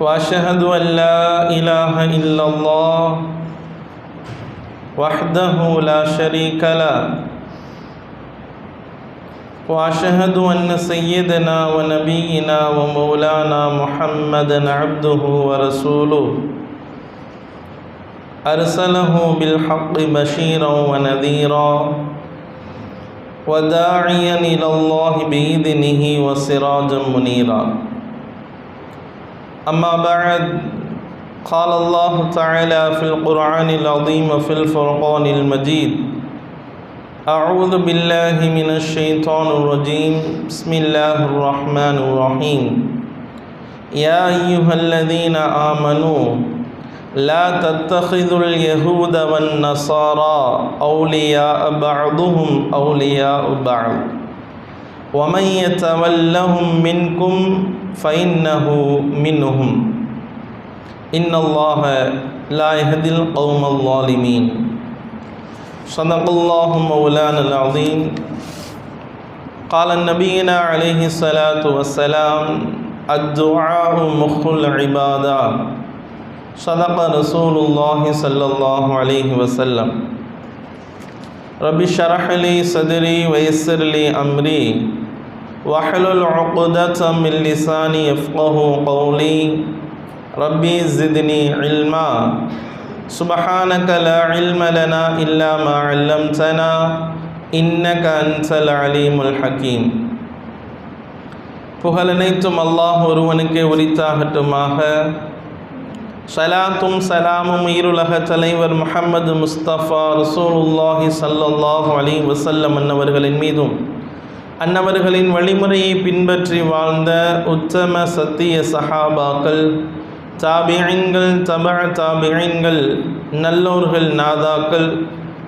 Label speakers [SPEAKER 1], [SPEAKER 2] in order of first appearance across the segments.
[SPEAKER 1] وأشهد أن لا إله إلا الله وحده لا شريك له. وأشهد أن سيدنا ونبينا ومولانا محمدا عبده ورسوله. أرسله بالحق بشيرا ونذيرا. وداعيا إلى الله بإذنه وسراجا منيرا. أما بعد قال الله تعالى في القرآن العظيم في الفرقان المجيد أعوذ بالله من الشيطان الرجيم. بسم الله الرحمن الرحيم. يا أيها الذين آمنوا لا تتخذوا اليهود والنصارى أولياء بعضهم أولياء بعض. ومن يتولهم منكم فإنه منهم إن الله لا يهدي القوم الظالمين. صدق الله مولانا العظيم. قال النبينا عليه الصلاة والسلام الدعاء مخ العبادة. صدق رسول الله صلى الله عليه وسلم. رب اشرح لي صدري ويسر لي أمري واحلل عقدة من لساني يفقه قولي ربي زدني علما سبحانك لا علم لنا إلا ما علمتنا إنك أنت العليم الحكيم புகழனைத்தும் அல்லாஹ் ஒருவனுக்கே உரித்தாகட்டுமாக சலாத்தும் சலாமும் ஈருலக தலைவர் முஹம்மது முஸ்தபா ரசூலுல்லாஹி சல்லாஹூ அலி வசல்லம் அன்னவர்களின் மீதும் அன்னவர்களின் வழிமுறையை பின்பற்றி வாழ்ந்த உத்தம சத்திய சஹாபாக்கள் தாபியங்கள் தப தாபியங்கள் நல்லோர்கள் நாதாக்கள்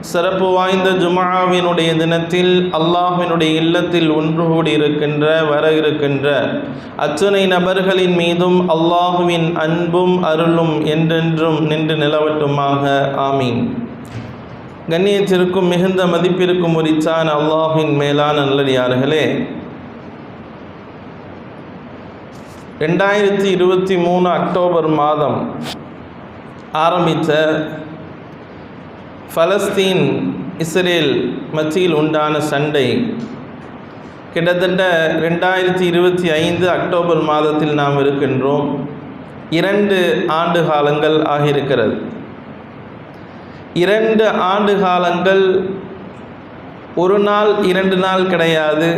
[SPEAKER 1] சிறப்பு வாய்ந்த ஜுமாவினுடைய தினத்தில் அல்லாஹினுடைய இல்லத்தில் ஒன்று கூடி இருக்கின்ற வர இருக்கின்ற அத்துணை நபர்களின் மீதும் அல்லாஹுவின் அன்பும் அருளும் என்றென்றும் நின்று நிலவட்டுமாக. ஆமீன். கண்ணியத்திற்கும் மிகுந்த மதிப்பிற்கும் உரித்தான அல்லாஹின் மேலான நல்லடியார்களே ரெண்டாயிரத்தி இருபத்தி மூணு அக்டோபர் மாதம் ஆரம்பித்த ஃபலஸ்தீன் இஸ்ரேல் மத்தியில் உண்டான சண்டை. கிட்டத்தட்ட ரெண்டாயிரத்தி இருபத்தி ஐந்து அக்டோபர் மாதத்தில் நாம் இருக்கின்றோம். இரண்டு ஆண்டு காலங்கள் ஆகியிருக்கிறது. இரண்டு ஆண்டு காலங்கள் ஒரு நாள் இரண்டு நாள் கிடையாது.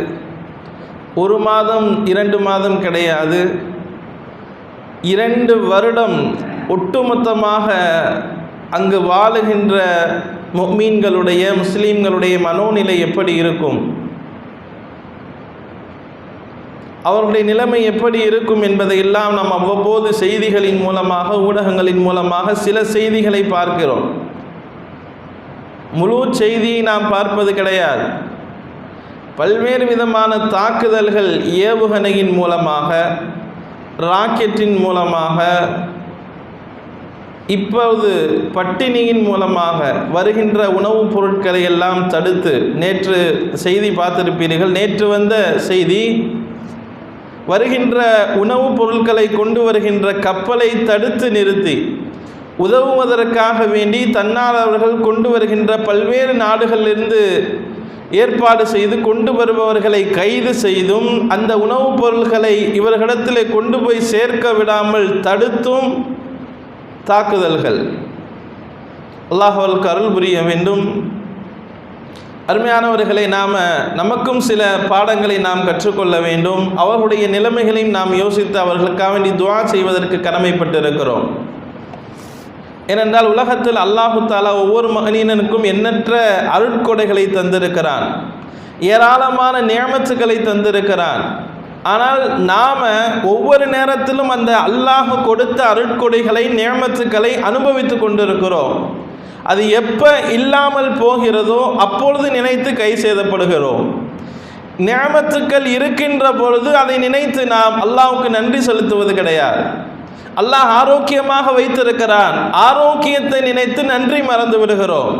[SPEAKER 1] ஒரு மாதம் இரண்டு மாதம் கிடையாது. இரண்டு வருடம் ஒட்டுமொத்தமாக அங்கு வாழுகின்ற மீன்களுடைய முஸ்லீம்களுடைய மனோநிலை எப்படி இருக்கும்? அவர்களுடைய நிலைமை எப்படி இருக்கும் என்பதையெல்லாம் நாம் அவ்வப்போது செய்திகளின் மூலமாக ஊடகங்களின் மூலமாக சில செய்திகளை பார்க்கிறோம். முழு செய்தியை நாம் பார்ப்பது கிடையாது. பல்வேறு விதமான தாக்குதல்கள் ஏவுகணையின் மூலமாக ராக்கெட்டின் மூலமாக இப்போது பட்டினியின் மூலமாக வருகின்ற உணவுப் பொருட்களை எல்லாம் தடுத்து நேற்று செய்தி பார்த்திருப்பீர்கள். நேற்று வந்த செய்தி வருகின்ற உணவுப் பொருட்களை கொண்டு வருகின்ற கப்பலை தடுத்து நிறுத்தி உதவுவதற்காக வேண்டி தன்னால் அவர்கள் கொண்டு வருகின்ற பல்வேறு நாடுகளிலிருந்து ஏற்பாடு செய்து கொண்டு வருபவர்களை கைது செய்தும் அந்த உணவுப் பொருட்களை இவர்களிடத்தில் கொண்டு போய் சேர்க்க விடாமல் தடுத்தும் தாக்குதல்கள். அல்லாஹுவல் அருள் புரிய வேண்டும். அருமையானவர்களை நாம் நமக்கும் சில பாடங்களை நாம் கற்றுக்கொள்ள வேண்டும். அவர்களுடைய நிலைமைகளையும் நாம் யோசித்து அவர்களுக்காக வேண்டி துவா செய்வதற்கு கடமைப்பட்டிருக்கிறோம். ஏனென்றால் உலகத்தில் அல்லாஹு தாலா ஒவ்வொரு மகனினனுக்கும் எண்ணற்ற அருட்கொடைகளை தந்திருக்கிறான். ஏராளமான நியமத்துக்களை தந்திருக்கிறான். ஆனால் நாம் ஒவ்வொரு நேரத்திலும் அந்த அல்லாஹ் கொடுத்த அருட்கொடைகளை நியமத்துக்களை அனுபவித்து கொண்டிருக்கிறோம். அது எப்போ இல்லாமல் போகிறதோ அப்பொழுது நினைத்து கை சேதப்படுகிறோம். நியமத்துக்கள் இருக்கின்ற பொழுது அதை நினைத்து நாம் அல்லாஹுக்கு நன்றி செலுத்துவது கிடையாது. அல்லாஹ் ஆரோக்கியமாக வைத்திருக்கிறான். ஆரோக்கியத்தை நினைத்து நன்றி மறந்து விடுகிறோம்.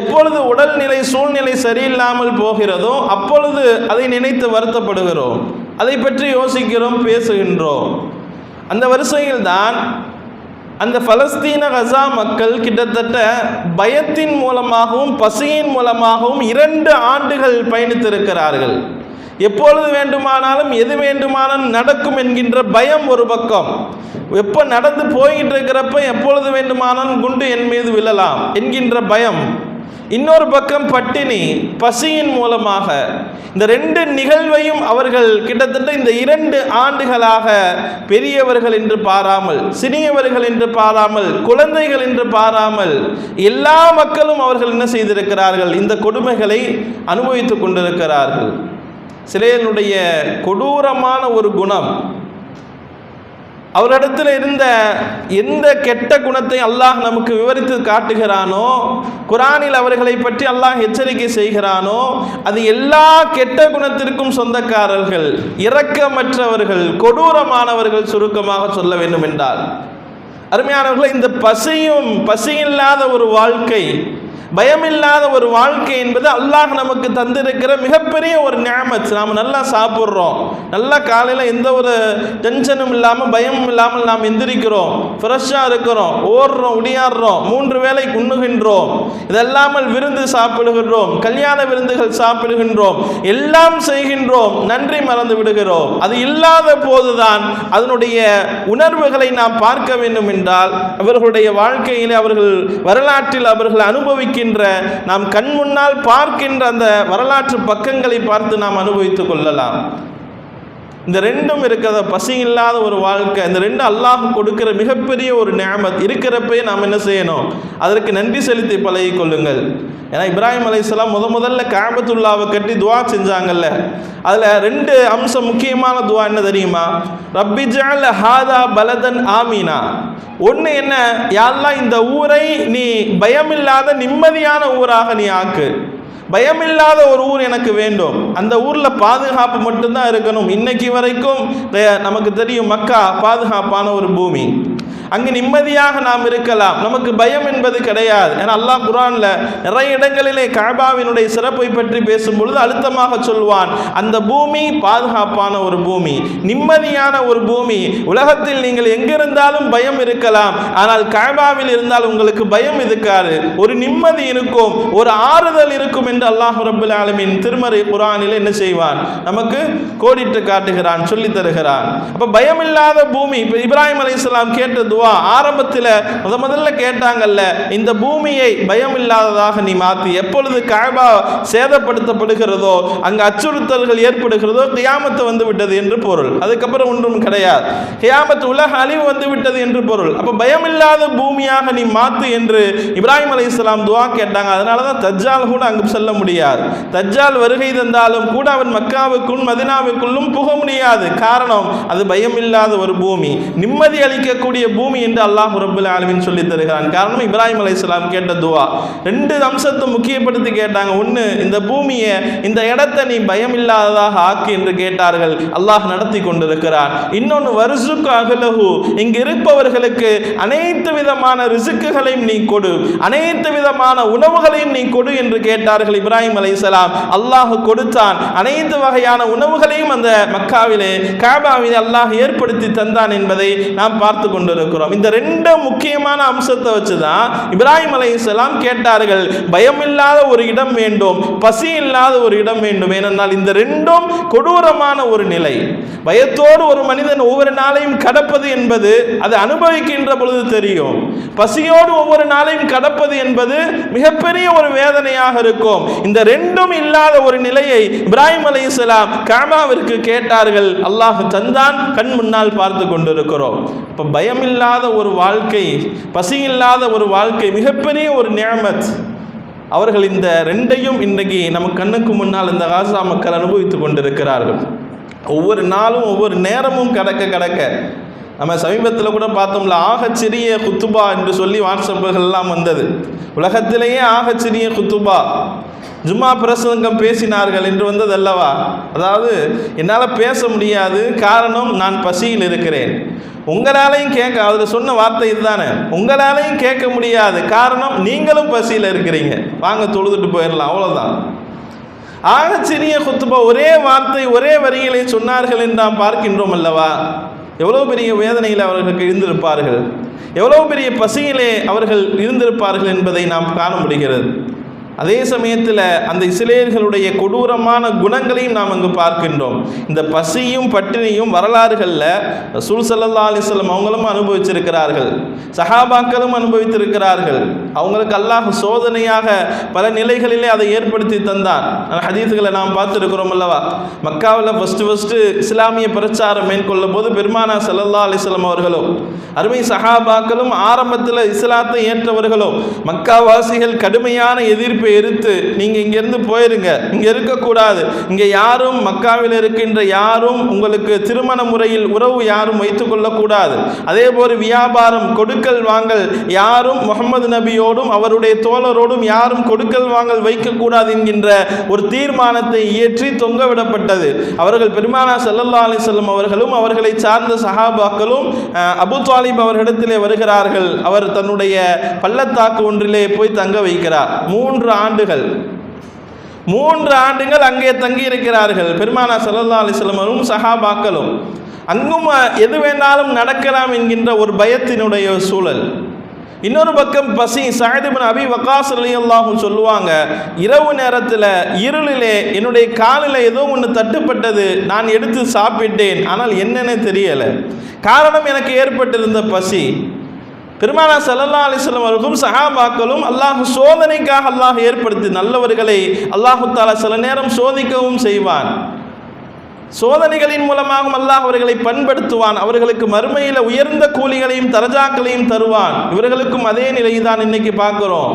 [SPEAKER 1] எப்பொழுது உடல்நிலை சூழ்நிலை சரியில்லாமல் போகிறதோ அப்பொழுது அதை நினைத்து வருத்தப்படுகிறோம். அதை பற்றி யோசிக்கிறோம் பேசுகின்றோம். அந்த வரிசையில்தான் அந்த பலஸ்தீன கசா மக்கள் கிட்டத்தட்ட பயத்தின் மூலமாகவும் பசியின் மூலமாகவும் இரண்டு ஆண்டுகள் பயணித்திருக்கிறார்கள். எப்பொழுது வேண்டுமானாலும் எது வேண்டுமானாலும் நடக்கும் என்கின்ற பயம் ஒரு பக்கம். எப்போ நடந்து போய்கிட்டு இருக்கிறப்ப எப்பொழுது வேண்டுமானாலும் குண்டு என் மீது விழலாம் என்கின்ற பயம். இன்னொரு பக்கம் பட்டினி பசியின் மூலமாக இந்த ரெண்டு நிகழ்வையும் அவர்கள் கிட்டத்தட்ட இந்த இரண்டு ஆண்டுகளாக பெரியவர்கள் என்று பாராமல் சிறியவர்கள் என்று பாராமல் குழந்தைகள் என்று பாராமல் எல்லா மக்களும் அவர்கள் என்ன செய்திருக்கிறார்கள்? இந்த கொடுமைகளை அனுபவித்துக் கொண்டிருக்கிறார்கள். சிலையனுடைய கொடூரமான ஒரு குணம் அவரிடத்தில் இருந்த எந்த கெட்ட குணத்தை அல்லாஹ் நமக்கு விவரித்து காட்டுகிறானோ குரானில் அவர்களை பற்றி அல்லாஹ் எச்சரிக்கை செய்கிறானோ அது எல்லா கெட்ட குணத்திற்கும் சொந்தக்காரர்கள் இரக்கமற்றவர்கள் கொடூரமானவர்கள் சுருக்கமாக சொல்ல வேண்டும் என்றால் அருமையானவர்களை இந்த பசியும் பசியில்லாத ஒரு வாழ்க்கை பயமில்லாத ஒரு வாழ்க்கை என்பது அல்லாஹ் நமக்கு தந்திருக்கிற மிகப்பெரிய ஒரு ஞாபகத் நாம் நல்லா சாப்பிட்றோம். நல்லா காலையில் எந்த ஒரு டென்ஷனும் இல்லாமல் பயமும் இல்லாமல் நாம் எந்திரிக்கிறோம். ஃப்ரெஷ்ஷாக இருக்கிறோம். ஓடுறோம் உடியாடுறோம். மூன்று வேளை உண்ணுகின்றோம் இதெல்லாமல் விருந்து சாப்பிடுகின்றோம். கல்யாண விருந்துகள் சாப்பிடுகின்றோம். எல்லாம் செய்கின்றோம். நன்றி மறந்து விடுகிறோம். அது இல்லாத போதுதான் அதனுடைய உணர்வுகளை நாம் பார்க்க வேண்டும் என்றால் அவர்களுடைய வாழ்க்கையிலே அவர்கள் வரலாற்றில் அவர்கள் அனுபவிக்க அனுபவிக்கின்ற நாம் கண் முன்னால் பார்க்கின்ற அந்த வரலாற்று பக்கங்களை பார்த்து நாம் அனுபவித்துக் கொள்ளலாம். இந்த ரெண்டும் இருக்கிற பசி இல்லாத ஒரு வாழ்க்கை இந்த ரெண்டு அல்லாஹ் கொடுக்கிற மிகப்பெரிய ஒரு நியமத். இருக்கிறப்பே நாம் என்ன செய்யணும்? அதற்கு நன்றி செலுத்தி பழகிக் கொள்ளுங்கள் ஏன்னா இப்ராஹிம் அலையாம் முத முதல்ல காபத்துல்லாவை கட்டி துவா செஞ்சாங்கல்ல. அதில் ரெண்டு அம்சம் முக்கியமான துவா என்ன தெரியுமா? ரப்பி ஜஅல் ஹாதா பலதன் ஆமீனா. ஒன்று என்ன? யாரெல்லாம் இந்த ஊரை நீ பயமில்லாத நிம்மதியான ஊராக நீ ஆக்கு. பயமில்லாத ஒரு ஊர் எனக்கு வேண்டும். அந்த ஊரில் பாதுகாப்பு மட்டும்தான் இருக்கணும். இன்னைக்கு வரைக்கும் நமக்கு தெரியும் மக்கா பாதுகாப்பான ஒரு பூமி. அங்கு நிம்மதியாக நாம் இருக்கலாம். நமக்கு பயம் என்பது கிடையாது. ஏன்னா அல்லாஹ் குரான்ல நிறைய இடங்களிலே காபாவினுடைய சிறப்பை பற்றி பேசும் பொழுது அழுத்தமாக சொல்வான். அந்த பூமி பாதுகாப்பான ஒரு பூமி நிம்மதியான ஒரு பூமி. உலகத்தில் நீங்கள் எங்கிருந்தாலும் பயம் இருக்கலாம். ஆனால் காபாவில் இருந்தால் உங்களுக்கு பயம் இருக்காது. ஒரு நிம்மதி இருக்கும் ஒரு ஆறுதல் இருக்கும் என்று அல்லாஹ் ரபுல் ஆலமின் திருமறை குரானில் என்ன செய்வான்? நமக்கு கோடிட்டு காட்டுகிறான் சொல்லித் தருகிறான். அப்ப பயமில்லாத பூமி இப்ப இப்ராஹிம் அலைஹிஸ்ஸலாம் கேட்ட துவா ஆரம்பத்தில் முத முதல்ல கேட்டாங்கல்ல இந்த பூமியை பயம் இல்லாததாக நீ மாற்றி எப்பொழுது காபா சேதப்படுத்தப்படுகிறதோ அங்கு அச்சுறுத்தல்கள் ஏற்படுகிறதோ கியாமத்து வந்து விட்டது என்று பொருள். அதுக்கப்புறம் ஒன்றும் கிடையாது. கியாமத்து உலக அழிவு வந்து விட்டது என்று பொருள். அப்போ பயமில்லாத பூமியாக நீ மாற்று என்று இப்ராஹிம் அலைஹிஸ்ஸலாம் துவா கேட்டாங்க. அதனால தான் தஜ்ஜால் கூட அங்கு செல்ல முடியாது. தஜ்ஜால் வருகை தந்தாலும் கூட அவன் மக்காவுக்குள் மதினாவுக்குள்ளும் புக முடியாது. காரணம் அது பயமில்லாத ஒரு பூமி. நிம்மதி அளிக்கக்கூடிய பூமி பூமி என்று அல்லாஹ் ரபுல் ஆலமின் சொல்லி தருகிறான். காரணம் இப்ராஹிம் அலைஹிஸ்ஸலாம் கேட்ட துவா. ரெண்டு அம்சத்தை முக்கியப்படுத்தி கேட்டாங்க. ஒன்று இந்த பூமியை இந்த இடத்தை நீ பயமில்லாததாக ஆக்கு என்று கேட்டார்கள். அல்லாஹ் நடத்தி கொண்டிருக்கிறான். இன்னொன்று வருசுக்கு அகலகு இங்கு இருப்பவர்களுக்கு அனைத்து விதமான ரிசுக்குகளையும் நீ கொடு. அனைத்து விதமான உணவுகளையும் நீ கொடு என்று கேட்டார்கள் இப்ராஹிம் அலைஹிஸ்ஸலாம் அல்லாஹ் கொடுத்தான். அனைத்து வகையான உணவுகளையும் அந்த மக்காவிலே காபாவிலே அல்லாஹ் ஏற்படுத்தி தந்தான் என்பதை நாம் பார்த்து கொண்டிருக்கிறோம். இந்த ரெண்டு முக்கியமான அம்சத்தை வச்சு தான் இப்ராஹிம் அலைஹிஸ்ஸலாம் கேட்டார்கள் பயமில்லாத ஒரு இடம் வேண்டும் பசி இல்லாத ஒரு இடம் வேண்டும். ஏனென்றால் இந்த ரெண்டும் கொடூரமான ஒரு நிலை. பயத்தோடு ஒரு மனிதன் ஒவ்வொரு நாளையும் கடப்பது என்பது அது அனுபவிக்கின்ற பொழுது தெரியும். பசியோடு ஒவ்வொரு நாளையும் கடப்பது என்பது மிகப்பெரிய ஒரு வேதனையாக இருக்கும். இந்த ரெண்டும் இல்லாத ஒரு நிலையை இப்ராஹிம் அலைஹிஸ்ஸலாம் காபாவிற்கு கேட்டார்கள். அல்லாஹ் தந்தான் கண் முன்னால் பார்த்து கொண்டிருக்கிறோம். இப்போ இல்லாத ஒரு வாழ்க்கை பசி இல்லாத ஒரு வாழ்க்கை மிகப்பெரிய ஒரு நியமத். அவர்கள் இந்த ரெண்டையும் இன்றைக்கு நம்ம கண்ணுக்கு முன்னால் இந்த காசா மக்கள் அனுபவித்துக் கொண்டிருக்கிறார்கள். ஒவ்வொரு நாளும் ஒவ்வொரு நேரமும் கடக்க கடக்க. நம்ம சமீபத்தில் கூட பார்த்தோம்ல ஆகச்சிறிய குத்துபா என்று சொல்லி வாட்ஸ்அப்புகள்லாம் வந்தது. உலகத்திலேயே ஆகச்சிறிய குத்துபா. ஜும்மா பிரசங்கம் பேசினார்கள் என்று வந்தது அல்லவா அதாவது என்னால் பேச முடியாது. காரணம் நான் பசியில் இருக்கிறேன். உங்களாலையும் கேட்க அதில் சொன்ன வார்த்தை இதுதானே? உங்களாலையும் கேட்க முடியாது. காரணம் நீங்களும் பசியில் இருக்கிறீங்க. வாங்க தொழுதுட்டு போயிடலாம். அவ்வளோதான் ஆக சிறிய குத்துபா ஒரே வார்த்தை ஒரே வரிகளை சொன்னார்கள் என்று நாம் பார்க்கின்றோம் அல்லவா? எவ்வளோ பெரிய வேதனையில் அவர்களுக்கு இருந்திருப்பார்கள். எவ்வளோ பெரிய பசியிலே அவர்கள் இருந்திருப்பார்கள் என்பதை நாம் காண முடிகிறது. அதே சமயத்தில் அந்த இஸ்லேயர்களுடைய கொடூரமான குணங்களையும் நாம் அங்கு பார்க்கின்றோம். இந்த பசியும் பட்டினியும் வரலாறுகளில் ரசூல் சல்லா அலிஸ்லம் அவங்களும் அனுபவிச்சிருக்கிறார்கள். சஹாபாக்களும் அனுபவித்திருக்கிறார்கள். அவங்களுக்கு அல்லாஹ் சோதனையாக பல நிலைகளிலே அதை ஏற்படுத்தி தந்தான். ஹதீஸுகளை நாம் பார்த்துருக்கிறோம் அல்லவா? மக்காவில் ஃபஸ்ட்டு ஃபஸ்ட்டு இஸ்லாமிய பிரச்சாரம் மேற்கொள்ளும் போது பெருமானா சல்லா அலிஸ்லம் அவர்களும் அருமை சஹாபாக்களும் ஆரம்பத்தில் இஸ்லாத்தை ஏற்றவர்களும் மக்காவாசிகள் கடுமையான எதிர்ப்பு எடுத்து நீங்கள் இங்கேருந்து போயிருங்க. இங்கே இருக்கக்கூடாது. இங்கே யாரும் மக்காவில் இருக்கின்ற யாரும் உங்களுக்கு திருமண முறையில் உறவு யாரும் வைத்து கொள்ளக்கூடாது. அதே போல் வியாபாரம் கொடுக்கல் வாங்கல் யாரும் முகமது நபியோடும் அவருடைய தோழரோடும் யாரும் கொடுக்கல் வாங்கல் வைக்கக்கூடாது என்கின்ற ஒரு தீர்மானத்தை இயற்றி தொங்கவிடப்பட்டது அவர்கள் பெருமானா சல்லல்லா அலிசல்லம் அவர்களும் அவர்களை சார்ந்த சஹாபாக்களும் அபு தாலிப் அவர்களிடத்திலே வருகிறார்கள். அவர் தன்னுடைய பள்ளத்தாக்கு ஒன்றிலே போய் தங்க வைக்கிறார். மூன்று ஆண்டுகள். மூன்று ஆண்டுகள் அங்கே தங்கி இருக்கிறார்கள். பெருமானா சல்லா அலிஸ்லமரும் சஹாபாக்களும். அங்கும் எது வேணாலும் நடக்கலாம் என்கின்ற ஒரு பயத்தினுடைய சூழல். இன்னொரு பக்கம் பசி சாயதிபன் அபி வக்காஸ் அலி அல்லாஹும் சொல்லுவாங்க இரவு நேரத்தில் இருளிலே என்னுடைய காலில் ஏதோ ஒன்று தட்டுப்பட்டது நான் எடுத்து சாப்பிட்டேன். ஆனால் என்னென்னு தெரியலை. காரணம் எனக்கு ஏற்பட்டிருந்த பசி. பெருமானா சல்லா அலிஸ்லாம் அவர்களும் சஹாபாக்களும் அல்லாஹ் சோதனைக்காக அல்லாஹ் ஏற்படுத்தி நல்லவர்களை அல்லாஹு தாலா சில நேரம் சோதிக்கவும் செய்வான். சோதனைகளின் மூலமாகவும் அல்லாஹ் அவர்களை பண்படுத்துவான். அவர்களுக்கு மறுமையில் உயர்ந்த கூலிகளையும் தரஜாக்களையும் தருவான். இவர்களுக்கும் அதே நிலையை தான் இன்னைக்கு பார்க்குறோம்.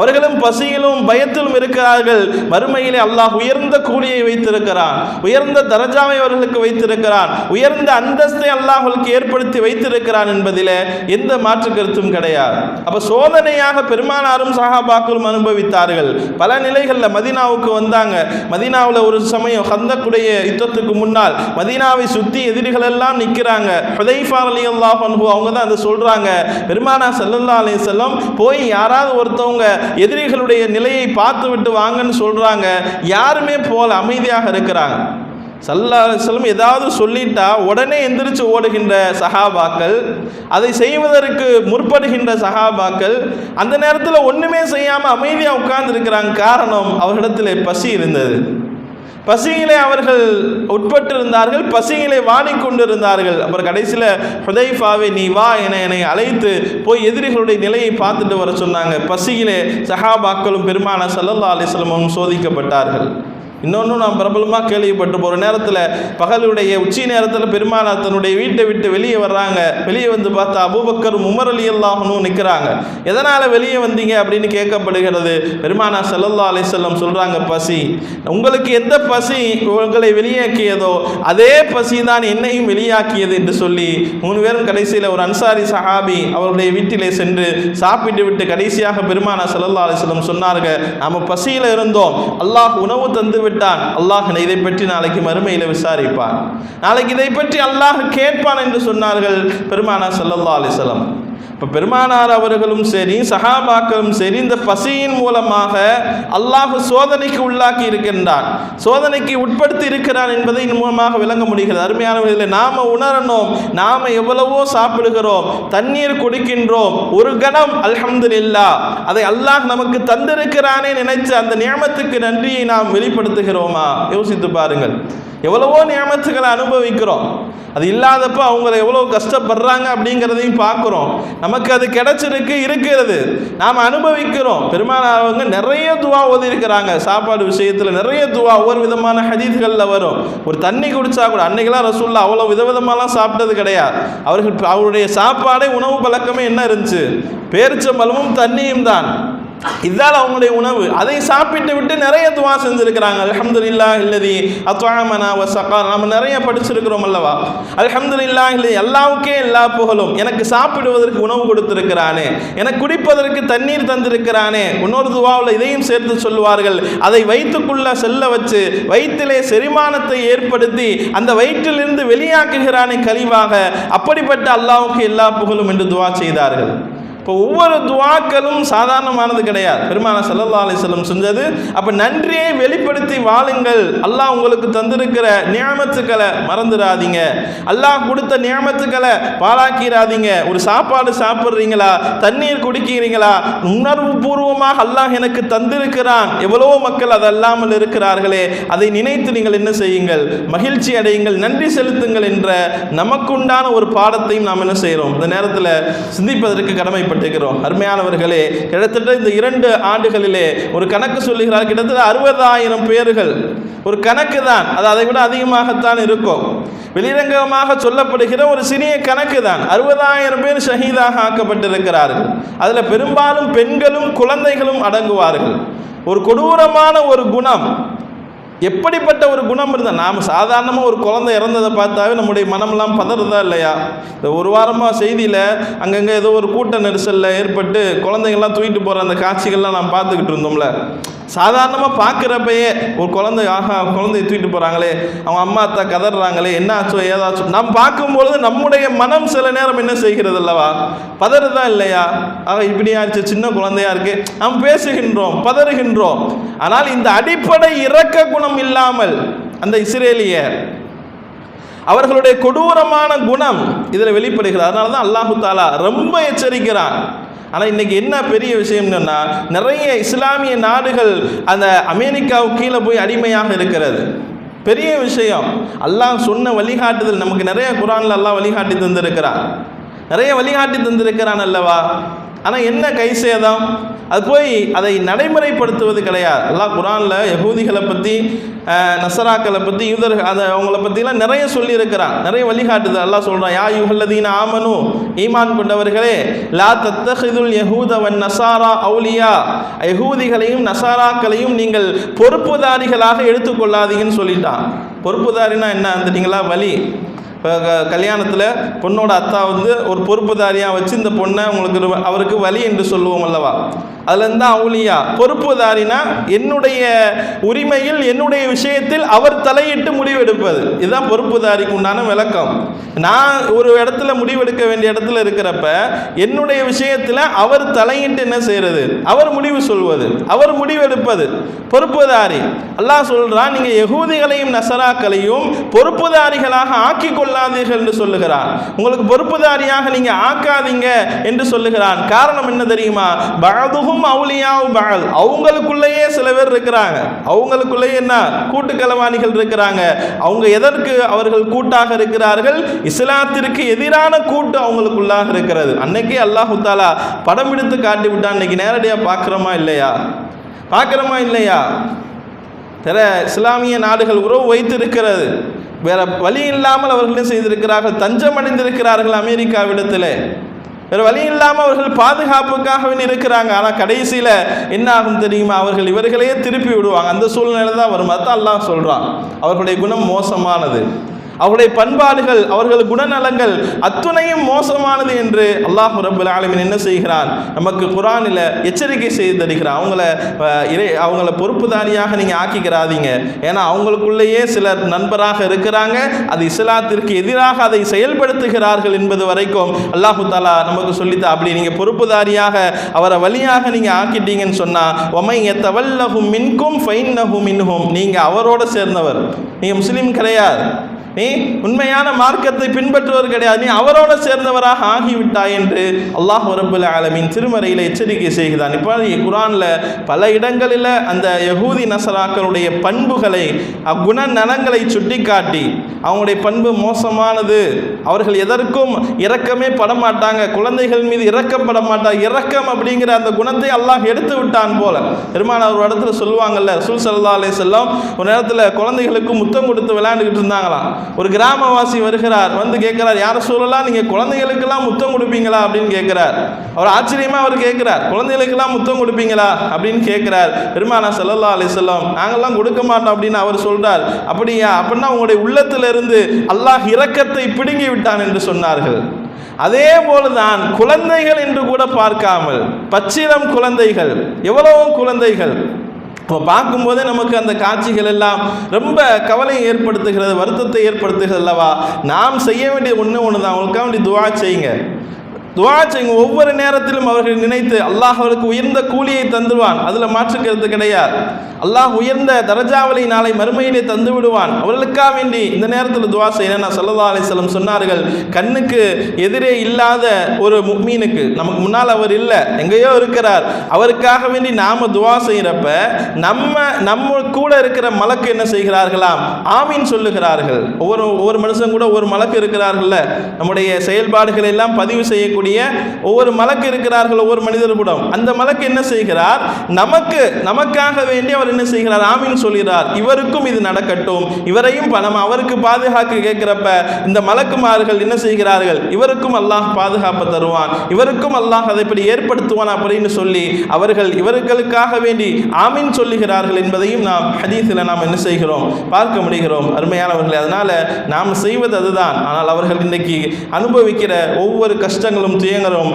[SPEAKER 1] அவர்களும் பசியிலும் பயத்திலும் இருக்கிறார்கள். மறுமையிலே அல்லாஹ் உயர்ந்த கூலியை வைத்திருக்கிறான். உயர்ந்த தரஜாவை அவர்களுக்கு வைத்திருக்கிறான். உயர்ந்த அந்தஸ்தை அல்லாஹ் அவர்களுக்கு ஏற்படுத்தி வைத்திருக்கிறான் என்பதிலே எந்த மாற்று கருத்தும் கிடையாது. அப்ப சோதனையாக பெருமானாரும் சஹாபாக்களும் அனுபவித்தார்கள். பல நிலைகளில் மதினாவுக்கு வந்தாங்க. மதீனாவில் ஒரு சமயம் ஹந்தக்குடைய யுத்தத்துக்கு முன்னால் மதீனாவை சுற்றி எதிரிகள் எல்லாம் நிற்கிறாங்க ஹுதைஃபா அலி அல்லாஹ் அவங்க தான் அதை சொல்கிறாங்க பெருமானா செல்லல்லா அலைஹி செல்லம் போய் யாராவது ஒருத்தவங்க எதிரிகளுடைய நிலையை பார்த்து விட்டு வாங்கன்னு சொல்கிறாங்க யாருமே போல அமைதியாக இருக்கிறாங்க. சல்லா ஏதாவது சொல்லிட்டா உடனே எந்திரிச்சு ஓடுகின்ற சகாபாக்கள் அதை செய்வதற்கு முற்படுகின்ற சகாபாக்கள் அந்த நேரத்தில் ஒன்றுமே செய்யாமல் அமைதியாக உட்கார்ந்துருக்கிறாங்க. காரணம் அவர்களிடத்தில் பசி இருந்தது. பசியிலே அவர்கள் உட்பட்டிருந்தார்கள் பசியிலே வாடிக்கொண்டிருந்தார்கள் அப்புறம் கடைசியில் ஹுதைஃபாவே நீ வா என என்னை அழைத்து போய் எதிரிகளுடைய நிலையை பார்த்துட்டு வர சொன்னாங்க. பசியிலே சஹாபாக்களும் பெருமான சல்லல்லா அலிஸ்லமும் சோதிக்கப்பட்டார்கள். இன்னொன்று நாம் பிரபலமாக கேள்விப்பட்டு போகிற நேரத்தில் பகலுடைய உச்சி நேரத்தில் பெருமானார் தன்னுடைய வீட்டை விட்டு வெளியே வர்றாங்க. வெளியே வந்து பார்த்தா அபூபக்கரும் உமர் அலி அல்லாஹனும் நிற்கிறாங்க எதனால் வெளியே வந்தீங்க அப்படின்னு கேட்கப்படுகிறது. பெருமானா சல்லல்லா அலிசல்லம் சொல்கிறாங்க பசி. உங்களுக்கு எந்த பசி உங்களை வெளியாக்கியதோ அதே பசி தான் என்னையும் வெளியாக்கியது என்று சொல்லி மூணு பேரும் கடைசியில் ஒரு அன்சாரி சஹாபி அவருடைய வீட்டிலே சென்று சாப்பிட்டு விட்டு கடைசியாக பெருமானா சல்லல்லா செல்லம் சொன்னார்கள் நாம் பசியில் இருந்தோம். அல்லாஹ் உணவு தந்து விட்டான். அல்லாஹ் இதை பற்றி நாளைக்கு மறுமையில் விசாரிப்பான். நாளைக்கு இதை பற்றி அல்லாஹ் கேட்பான் என்று சொன்னார்கள் பெருமானா சல்லல்லா அலிஸ்லம் இப்போ பெருமானார் அவர்களும் சரி சஹாபாக்களும் சரி இந்த பசியின் மூலமாக அல்லாஹ் சோதனைக்கு உள்ளாக்கி இருக்கின்றான். சோதனைக்கு உட்படுத்தி இருக்கிறான் என்பதை இதன் மூலமாக விளங்க முடிகிறது. அருமையானவர்களை நாம் உணரணும். நாம் எவ்வளவோ சாப்பிடுகிறோம் தண்ணீர் குடிக்கின்றோம் ஒரு கணம் அல்ஹம்துலில்லா. அதை அல்லாஹ் நமக்கு தந்திருக்கிறானே நினைச்சு அந்த நியமத்துக்கு நன்றியை நாம் வெளிப்படுத்துகிறோமா? யோசித்து பாருங்கள். எவ்வளவோ நியமத்துகளை அனுபவிக்கிறோம். அது இல்லாதப்ப அவங்கள எவ்வளோ கஷ்டப்படுறாங்க அப்படிங்கிறதையும் பார்க்குறோம். நமக்கு அது கிடைச்சிருக்கு இருக்கிறது. நாம் அனுபவிக்கிறோம். பெருமானாரவங்க நிறைய துவா ஓதிருக்கிறாங்க சாப்பாடு விஷயத்தில் நிறைய துவா ஒவ்வொரு விதமான ஹதீதுகளில் வரும். ஒரு தண்ணி குடிச்சா கூட அன்னைக்கெல்லாம் ரசூல்லா அவ்வளோ விதவிதமாலாம் சாப்பிட்டது கிடையாது. அவர்கள் அவருடைய சாப்பாடே உணவு பழக்கமே என்ன இருந்துச்சு? பேரிச்சம்பழமும் தண்ணியும் தான். இதுதான் அவங்களுடைய உணவு. அதை சாப்பிட்டு விட்டு நிறைய துவா செஞ்சிருக்கிறாங்க. இல்லா இல்லதி அத்வாமனா வ சகார் நம்ம நிறைய படிச்சிருக்கிறோம் அல்லவா? அல்ஹம்துலில்லா இல்லை எல்லாவுக்கே எல்லா புகழும். எனக்கு சாப்பிடுவதற்கு உணவு கொடுத்திருக்கிறானே. எனக்கு குடிப்பதற்கு தண்ணீர் தந்திருக்கிறானே. இன்னொரு துவாவில் இதையும் சேர்த்து சொல்லுவார்கள். அதை வயிற்றுக்குள்ள செல்ல வச்சு வயிற்றிலே செரிமானத்தை ஏற்படுத்தி அந்த வயிற்றிலிருந்து வெளியாக்குகிறானே கழிவாக அப்படிப்பட்ட அல்லாவுக்கு எல்லா புகழும் என்று துவா செய்தார்கள். இப்போ ஒவ்வொரு துவாக்களும் சாதாரணமானது கிடையாது. பெருமான சல்லா அலிஸ்லம் செஞ்சது. அப்போ நன்றியை வெளிப்படுத்தி வாழுங்கள். அல்லாஹ் உங்களுக்கு தந்திருக்கிற நியமத்துக்களை மறந்துடாதீங்க அல்லாஹ் கொடுத்த நியமத்துக்களை பாழாக்கிறாதீங்க. ஒரு சாப்பாடு சாப்பிட்றீங்களா? தண்ணீர் குடிக்கிறீங்களா? உணர்வு பூர்வமாக அல்லாஹ் எனக்கு தந்திருக்கிறான். எவ்வளவோ மக்கள் அதல்லாமல் இருக்கிறார்களே. அதை நினைத்து நீங்கள் என்ன செய்யுங்கள்? மகிழ்ச்சி அடையுங்கள். நன்றி செலுத்துங்கள் என்ற நமக்குண்டான ஒரு பாடத்தையும் நாம் என்ன செய்கிறோம் இந்த நேரத்தில் சிந்திப்பதற்கு கேள்விப்பட்டிருக்கிறோம் அருமையானவர்களே கிட்டத்தட்ட இந்த இரண்டு ஆண்டுகளிலே ஒரு கணக்கு சொல்லுகிறார் கிட்டத்தட்ட அறுபதாயிரம் பேர்கள். ஒரு கணக்கு தான் அது அதை விட அதிகமாகத்தான் இருக்கும். வெளிரங்கமாக சொல்லப்படுகிற ஒரு சிறிய கணக்கு தான். அறுபதாயிரம் பேர் ஷஹீதாக ஆக்கப்பட்டிருக்கிறார்கள். அதில் பெரும்பாலும் பெண்களும் குழந்தைகளும் அடங்குவார்கள். ஒரு கொடூரமான ஒரு குணம். எப்படிப்பட்ட ஒரு குணம் இருந்தால் நாம் சாதாரணமாக ஒரு குழந்தை இறந்ததை பார்த்தாவே நம்முடைய மனமெல்லாம் பதறதா இல்லையா? இந்த ஒரு வாரமாக செய்தியில் அங்கங்கே ஏதோ ஒரு கூட்ட நெரிசலில் ஏற்பட்டு குழந்தைங்கள்லாம் தூக்கிட்டு போகிற அந்த காட்சிகள்லாம் நாம் பார்த்துக்கிட்டு இருந்தோம்ல. சாதாரணமாக பார்க்குறப்பயே ஒரு குழந்தை ஆஹா குழந்தைய தூக்கிட்டு போகிறாங்களே அவங்க அம்மா அத்தா கதறாங்களே என்ன ஆச்சோ ஏதாச்சும் நாம் பார்க்கும்பொழுது நம்முடைய மனம் சில நேரம் என்ன செய்கிறது அல்லவா பதறுதா இல்லையா? ஆக இப்படி ஆச்சு சின்ன குழந்தையா இருக்கு. நாம் பேசுகின்றோம் பதறுகின்றோம். ஆனால் இந்த அடிப்படை இறக்க குணம் இல்லாமல் அந்த இஸ்ரேலியர் அவர்களுடைய கொடூரமான குணம் இதில் வெளிப்படுகிறார் அதனால தான் அல்லாஹு தாலா ரொம்ப எச்சரிக்கிறான். ஆனால் இன்றைக்கி என்ன பெரிய விஷயம்னா நிறைய இஸ்லாமிய நாடுகள் அந்த அமெரிக்காவுக்கு கீழே போய் அடிமையாக இருக்கிறது. பெரிய விஷயம். அல்லாஹ் சொன்ன வழிகாட்டுதல் நமக்கு நிறைய குரானில் எல்லாம் வழிகாட்டி தந்திருக்கிறான். நிறைய வழிகாட்டி தந்திருக்கிறான் அல்லவா? ஆனால் என்ன கை சேதம்? அது போய் அதை நடைமுறைப்படுத்துவது கிடையாது. எல்லாம் குரானில் யகூதிகளை பற்றி நசராக்களை பற்றி யூதர்கள் அதை அவங்கள பற்றிலாம் நிறைய சொல்லியிருக்கிறான். நிறைய வழிகாட்டுது எல்லாம் சொல்கிறான் யா யுகல்லதீன ஆமனு ஈமான் கொண்டவர்களே லா தத்தஹிதுல் யகூதவன் நசாரா அவுலியா. யகூதிகளையும் நசாராக்களையும் நீங்கள் பொறுப்புதாரிகளாக எடுத்துக்கொள்ளாதீங்கன்னு சொல்லிட்டான். பொறுப்புதாரினா என்ன? தெரியுங்களா வழி இப்போ கல்யாணத்தில் பொண்ணோட அத்தா வந்து ஒரு பொறுப்புதாரியாக வச்சு இந்த பொண்ணை உங்களுக்கு அவருக்கு வழி என்று சொல்லுவோம் அல்லவா? அதுலேருந்து தான் அவுளியா பொறுப்புதாரினா என்னுடைய உரிமையில் என்னுடைய விஷயத்தில் அவர் தலையிட்டு முடிவெடுப்பது. இதுதான் பொறுப்புதாரிக்கு உண்டான விளக்கம். நான் ஒரு இடத்துல முடிவெடுக்க வேண்டிய இடத்துல இருக்கிறப்ப என்னுடைய விஷயத்தில் அவர் தலையிட்டு என்ன செய்கிறது அவர் முடிவு சொல்வது அவர் முடிவெடுப்பது. பொறுப்புதாரி. அல்லாஹ் சொல்கிறான் நீங்க யகூதிகளையும் நசராக்களையும் பொறுப்புதாரிகளாக ஆக்கி கொள்ளாதீர்கள் என்று சொல்லுகிறான் உங்களுக்கு பொறுப்புதாரியாக நீங்க ஆக்காதீங்க என்று சொல்லுகிறான் காரணம் என்ன தெரியுமா? பஅதுஹும் அவுலியாவு பஅல். அவங்களுக்குள்ளேயே சில பேர் இருக்கிறாங்க. அவங்களுக்குள்ளேயே என்ன? கூட்டுக்கலவாணிகள் இருக்கிறாங்க. அவங்க எதற்கு அவர்கள் கூட்டாக இருக்கிறார்கள்? இஸ்லாத்திற்கு எதிரான கூட்டு அவங்களுக்குள்ளாக இருக்கிறது. அன்னைக்கே அல்லாஹு தாலா படம் எடுத்து காட்டி விட்டான். இன்னைக்கு நேரடியாக பார்க்குறோமா இல்லையா? பார்க்குறோமா இல்லையா? சில இஸ்லாமிய நாடுகள் உறவு வைத்திருக்கிறது. வேற வழி இல்லாமல் அவர்கள் செய்திருக்கிறார்கள்? தஞ்சம் அடைந்திருக்கிறார்கள் அமெரிக்காவிடத்தில். வேற வழி இல்லாமல் அவர்கள் பாதுகாப்புக்காக இருக்கிறாங்க. ஆனால் கடைசியில் என்ன ஆகும் தெரியுமா? அவர்கள் இவர்களையே திருப்பி விடுவாங்க. அந்த சூழ்நிலை தான் வரும். அதான் எல்லாம் சொல்கிறான் அவர்களுடைய குணம் மோசமானது. அவருடைய பண்பாடுகள் அவர்கள் குணநலங்கள் அத்துணையும் மோசமானது என்று அல்லாஹ் ரபுல் ஆலமின் என்ன செய்கிறான் நமக்கு குரானில் எச்சரிக்கை செய்து தருகிறான் அவங்கள இறை அவங்கள பொறுப்புதாரியாக நீங்கள் ஆக்கிக்கிறாதீங்க. ஏன்னா அவங்களுக்குள்ளேயே சிலர் நண்பராக இருக்கிறாங்க. அது இஸ்லாத்திற்கு எதிராக அதை செயல்படுத்துகிறார்கள் என்பது வரைக்கும் அல்லாஹு தாலா நமக்கு சொல்லித்தா. அப்படி நீங்கள் பொறுப்புதாரியாக அவரை வழியாக நீங்கள் ஆக்கிட்டீங்கன்னு சொன்னால் ஒமை எத்தவல்லஹும் மின்கும் ஃபைன்னஹும் மின்ஹும். நீங்கள் அவரோட சேர்ந்தவர். நீங்கள் முஸ்லீம் கிடையாது. நீ உண்மையான மார்க்கத்தை பின்பற்றுவர் கிடையாது. நீ அவரோட சேர்ந்தவராக ஆகிவிட்டாய் என்று அல்லாஹ் ரபுல் ஆலமின் திருமறையில் எச்சரிக்கை செய்கிறான். இப்போ குரானில் பல இடங்களில் அந்த யகூதி நசராக்களுடைய பண்புகளை அக்குண நலங்களை சுட்டிக்காட்டி அவங்களுடைய பண்பு மோசமானது அவர்கள் எதற்கும் இரக்கமே படமாட்டாங்க குழந்தைகள் மீது இரக்கப்பட மாட்டாங்க இரக்கம் அப்படிங்கிற அந்த குணத்தை அல்லாஹ் எடுத்து விட்டான் போல. பெருமான ஒரு இடத்துல சொல்லுவாங்கல்ல சுல் சல்லா அலே செல்லம் ஒரு நேரத்தில் குழந்தைகளுக்கு முத்தம் கொடுத்து விளையாண்டுக்கிட்டு இருந்தாங்களாம். ஒரு கிராமவாசி வருகிறார் வந்து கேட்கிறார் யார சொல்லலாம் நீங்கள் குழந்தைகளுக்கெல்லாம் முத்தம் கொடுப்பீங்களா? அப்படின்னு கேட்கிறார். அவர் ஆச்சரியமாக அவர் கேட்கிறார். குழந்தைகளுக்கெல்லாம் முத்தம் கொடுப்பீங்களா? அப்படின்னு கேட்கிறார். பெருமானா சல்லல்லா அலிசல்லாம் நாங்கள்லாம் கொடுக்க மாட்டோம் அப்படின்னு அவர் சொல்கிறார் அப்படியா? அப்படின்னா உங்களுடைய உள்ளத்திலிருந்து அல்லாஹ் இரக்கத்தை பிடுங்கி விட்டான் என்று சொன்னார்கள். அதே போலதான் குழந்தைகள் என்று கூட பார்க்காமல் பச்சிலம் குழந்தைகள் எவ்வளவோ குழந்தைகள் இப்போ பார்க்கும்போதே நமக்கு அந்த காட்சிகள் எல்லாம் ரொம்ப கவலை ஏற்படுத்துகிறது வருத்தத்தை ஏற்படுத்துகிறது அல்லவா? நாம் செய்ய வேண்டிய ஒன்று ஒன்று தான் அவங்களுக்காக வேண்டி துவா செய்யுங்க. துவா செய்யுங்க ஒவ்வொரு நேரத்திலும் அவர்கள் நினைத்து அல்லாஹ் அவருக்கு உயர்ந்த கூலியை தந்துடுவான். அதில் மாற்றுக்கிறது கிடையாது. அல்லாஹ் உயர்ந்த தரஜாவலை நாளை மறுமையிலே தந்து விடுவான் அவர்களுக்காக வேண்டி இந்த நேரத்தில் துவா செய்யணும் நான் சல்லா அலிஸ்லம் சொன்னார்கள் கண்ணுக்கு எதிரே இல்லாத ஒரு மீனுக்கு நமக்கு முன்னால் அவர் இல்லை எங்கேயோ இருக்கிறார். அவருக்காக வேண்டி நாம துவா செய்கிறப்ப நம்ம நம்ம கூட இருக்கிற மலக்கு என்ன செய்கிறார்களாம்? ஆமீன் சொல்லுகிறார்கள். ஒவ்வொரு ஒவ்வொரு மனுஷன் கூட ஒரு மலக்கு இருக்கிறார்கள்ல. நம்முடைய செயல்பாடுகளை எல்லாம் பதிவு செய்யக்கூடிய ஒவ்வொரு மலக்கு இருக்கிறார்கள் ஒவ்வொரு மனிதர் கூட அந்த மலக்கு என்ன செய்கிறார்? நமக்கு நமக்காக வேண்டி அவர் என்ன செய்கிறார்? ஆமீன் சொல்கிறார். இவருக்கும் இது நடக்கட்டும். இவரையும் பணம் அவருக்கு பாதுகாக்க கேட்கிறப்ப இந்த மலக்குமார்கள் என்ன செய்கிறார்கள்? இவருக்கும் அல்லாஹ் பாதுகாப்பு தருவான். இவருக்கும் அல்லாஹ் அதை இப்படி ஏற்படுத்துவான் அப்படின்னு சொல்லி அவர்கள் இவர்களுக்காக வேண்டி ஆமீன் சொல்லுகிறார்கள் என்பதையும் நாம் ஹதீஸில் நாம் என்ன செய்கிறோம்? பார்க்க முடிகிறோம். அருமையானவர்களே அதனால நாம் செய்வது அதுதான். ஆனால் அவர்கள் இன்னைக்கு அனுபவிக்கிற ஒவ்வொரு கஷ்டங்களும் துயங்களும்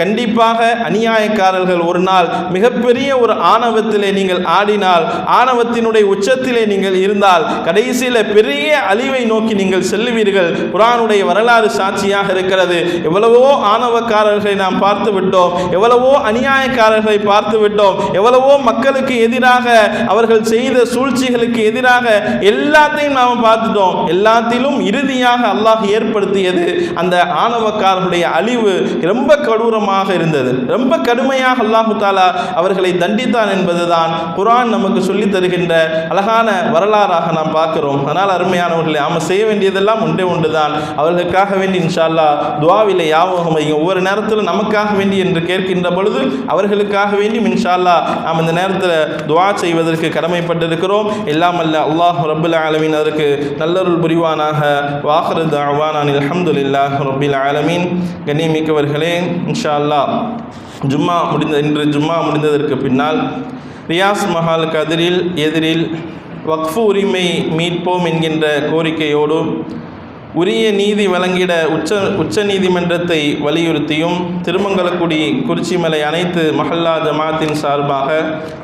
[SPEAKER 1] கண்டிப்பாக அநியாயக்காரர்கள் ஒரு நாள் மிகப்பெரிய ஒரு ஆணவத்திலே நீங்கள் ஆடினால் ஆணவத்தினுடைய உச்சத்திலே நீங்கள் இருந்தால் கடைசியில் பெரிய அழிவை நோக்கி நீங்கள் செல்லுவீர்கள். குரானுடைய வரலாறு சாட்சியாக இருக்கிறது. எவ்வளவோ ஆணவக்காரர்களை நாம் பார்த்து விட்டோம். எவ்வளவோ அநியாயக்காரர்களை பார்த்து விட்டோம். எவ்வளவோ மக்களுக்கு எதிராக அவர்கள் செய்த சூழ்ச்சிகளுக்கு எதிராக எல்லாத்தையும் நாம் பார்த்துட்டோம். எல்லாத்திலும் இறுதியாக அல்லாஹ் ஏற்படுத்தியது அந்த ஆணவக்காரனுடைய அழிவு. ரொம்ப கொடூரமாக இருந்தது. ரொம்ப கடுமையாக அல்லாஹு தாலா அவர்களை தண்டித்தான் என்பதுதான் குரான் நமக்கு சொல்லி தருகின்ற அழகான வரலாறாக நாம் பார்க்கிறோம். அதனால் அருமையானவர்களை நாம் செய்ய வேண்டியதெல்லாம் ஒன்றே ஒன்று தான் அவர்களுக்காக வேண்டி இன்ஷால்லா துவாவில துவாவிலே யாபகம் வையும் ஒவ்வொரு நேரத்திலும் நமக்காக வேண்டி என்று கேட்கின்ற பொழுது அவர்களுக்காக வேண்டி இன்ஷால்லா நாம் இந்த நேரத்தில் துவா செய்வதற்கு கடமைப்பட்டிருக்கிறோம். எல்லாம் அல்ல அல்லாஹ் ரபுல் ஆலமீன் அதற்கு நல்லருள் புரிவானாக. வாஹரது அவானான் அல்ஹம்துலில்லாஹ் ரபில் ஆலமீன். கண்ணியமிக்கவர்களே இன்ஷா அல்லாஹ் ஜும்மா முடிந்த இன்று ஜும்மா முடிந்ததற்கு பின்னால் ரியாஸ் மஹால் கதிரில் எதிரில் வக்ஃபு உரிமை மீட்போம் என்கின்ற கோரிக்கையோடு உரிய நீதி வழங்கிட உச்ச உச்ச நீதிமன்றத்தை வலியுறுத்தியும் திருமங்கலக்குடி குறிச்சிமலை அனைத்து மஹல்லா ஜமாத்தின் சார்பாக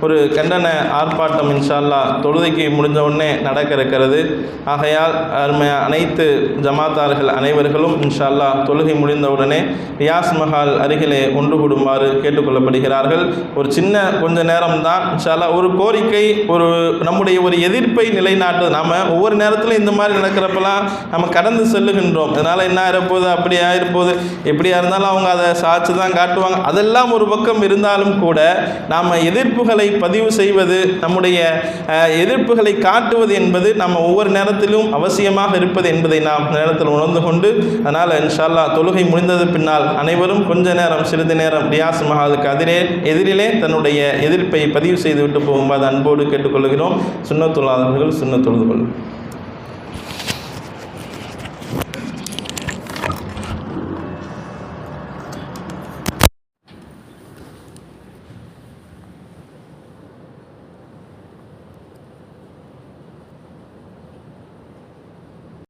[SPEAKER 1] ஒரு கண்டன ஆர்ப்பாட்டம் இன்ஷால்லா தொழுகைக்கு முடிஞ்ச உடனே நடக்க இருக்கிறது ஆகையால் அருமை அனைத்து ஜமாத்தார்கள் அனைவர்களும் இன்ஷால்லா தொழுகை முடிந்தவுடனே ரியாஸ் மஹால் அருகிலே ஒன்று கூடுமாறு கேட்டுக்கொள்ளப்படுகிறார்கள். ஒரு சின்ன கொஞ்ச நேரம் தான் இன்ஷால்லா ஒரு கோரிக்கை ஒரு நம்முடைய ஒரு எதிர்ப்பை நிலைநாட்டு நாம் ஒவ்வொரு நேரத்திலும் இந்த மாதிரி நடக்கிறப்பெல்லாம் நம்ம கடந்து செல்லுகின்றோம். அதனால் என்ன ஆயிரப்போகுது? அப்படி ஆயிரப்போகுது. எப்படியா இருந்தாலும் அவங்க அதை சாட்சி தான் காட்டுவாங்க. அதெல்லாம் ஒரு பக்கம் இருந்தாலும் கூட நாம் எதிர்ப்புகளை பதிவு செய்வது நம்முடைய எதிர்ப்புகளை காட்டுவது என்பது நம்ம ஒவ்வொரு நேரத்திலும் அவசியமாக இருப்பது என்பதை நாம் நேரத்தில் உணர்ந்து கொண்டு அதனால் இன்ஷால்லா தொழுகை முடிந்தது பின்னால் அனைவரும் கொஞ்ச நேரம் சிறிது நேரம் ரியாஸ் மஹாலுக்கு அதிரே எதிரிலே தன்னுடைய எதிர்ப்பை பதிவு செய்துவிட்டு போகும்போது அன்போடு கேட்டுக்கொள்கிறோம். சுண்ணத்துள்ளாதவர்கள் சுண்ண தொழுது கொள்ளும்